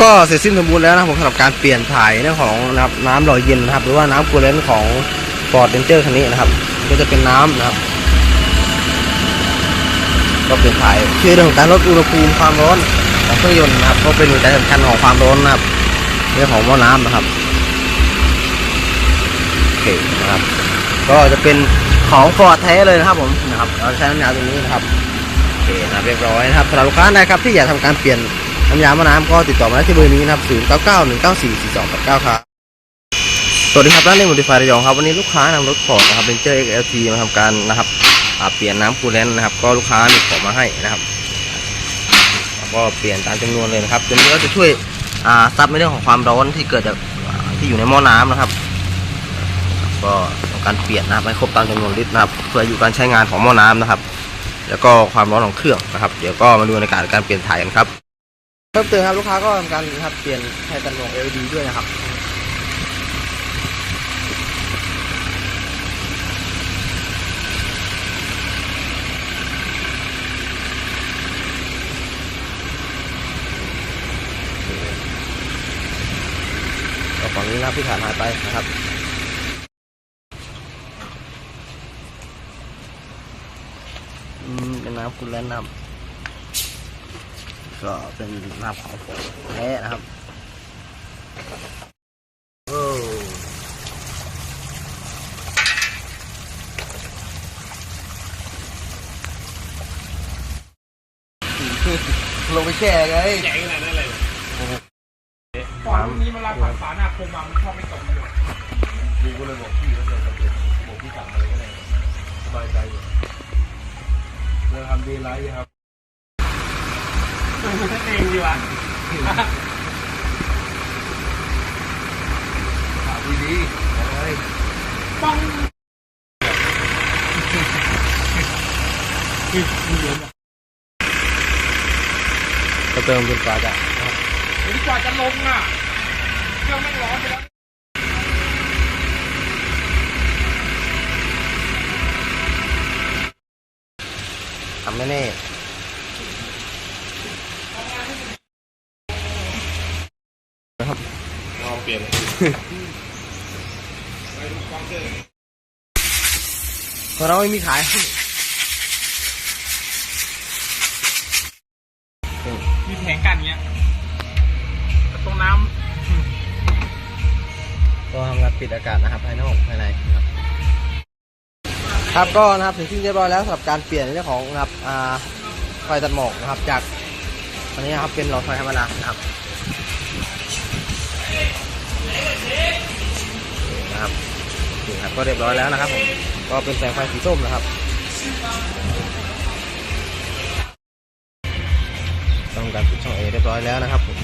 ก็เสร็จสิ้นสมบูรณ์แล้วนะผมสำหรับการเปลี่ยนถ่ายเรื่องของนะครับน้ำหล่อเย็นนะครับ หรือว่าน้ำคูเลนของ Ford Ranger คันนี้นะครับ ก็จะเป็นน้ำนะครับ ก็เปลี่ยนถ่ายคือเรื่องของการลดอุณหภูมิความร้อนของเครื่องยนต์นะครับ ก็เป็นหัวใจสำคัญของความร้อนนะครับเรื่องของหม้อน้ำนะครับโอเคนะครับ ก็จะเป็นของ Ford แท้เลยนะครับผมนะครับเราใช้น้ำยาตัวนี้นะครับโอเคนะเรียบร้อยนะครับสำหรับลูกค้านะครับที่อยากทำการเปลี่ยน น้ำยาหม้อน้ำก็ติดต่อมาได้ที่เบอร์นี้นะครับ 0 9 9 1 9 4 4 2 8 9 ครับสวัสดีครับร้านเล่นมูติฟายระยองครับ วันนี้ลูกค้านำรถ Ford นะครับ Ranger XLT มาทำการนะครับเปลี่ยนน้ำคูลเลนต์นะครับ ก็ลูกค้ามีของมาให้นะครับแล้วก็เปลี่ยนตามจำนวนเลยนะครับตัวนี้ก็จะช่วยซับในเรื่องของความร้อนที่เกิดจากที่อยู่ในหม้อน้ำนะครับ ก็ทำการเปลี่ยนนะครับให้ครบตามจำนวนลิตรนะครับ เพื่ออยู่การใช้งานของหม้อน้ำนะครับ แล้วก็ความร้อนของเครื่องนะครับ เดี๋ยวก็มาดูในการการเปลี่ยนถ่ายกันครับ พิ่มเติมครับลูกค้าก็ทำการนะครับเปลี่ยนแทนกันวง LED ด้วยนะครับก็ฝั่งนี้นะครับที่ขาดหายไปนะครับอืมเป็นน้ำคุณแลนน้ำ ก็เป็นน้ำของผมแท้นะครับโอ้ลงไปแช่ไงใหญ่ขนาดนั้นเลยก่อนนี้เวลาฝักฝาหน้าคมมามันชอบไม่ตรงเลยดูก็เลยบอกพี่ก็เลยบอกพี่สั่งอะไรก็ได้สบายใจอยู่เราทำดีไลท์ครับ มันนั่นเองดีวะถามดีๆอะไรป้องก็เติมจนกว่าจะดีกว่าจะลงอะเครื่องไม่ร้อนไปแล้วทำแน่ ลองเปลี่ยนๆเพราะเราไม่มีขายมีแผงกันเงี้ยตรงน้ก็ทำการปิดอากาศนะครับภายนอกภายในนะครับครับก็นะครับถึงที่เรียบร้อยแล้วสำหรับการเปลี่ยนเรื่องของนะครับอ่าไฟตัดหมอกนะครับ จากอันนี้นะครับเป็นหลอดไฟธรรมดานะครับ นะครับนี่ครับก็เรียบร้อยแล้วนะครับผมก็เป็นแสงไฟสีส้มนะครับ ต้องการปิดช่องเอเรียบร้อยแล้วนะครับผม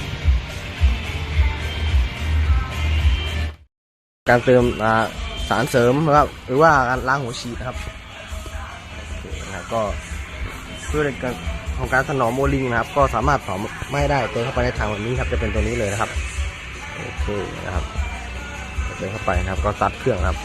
การเติมสารเสริมนะครับหรือว่าการล้างหัวฉีดนะครับโอเคนครับก็เพื่อในการของการถนอมโมลิงนะครับ ก็สามารถเผาไม่ได้เติมเข้าไปในถังแบบนี้ครับจะเป็นตัวนี้เลยนะครับ โอเคนะครับเดินเข้าไปนะครับ ก็ตัดเครื่องครับ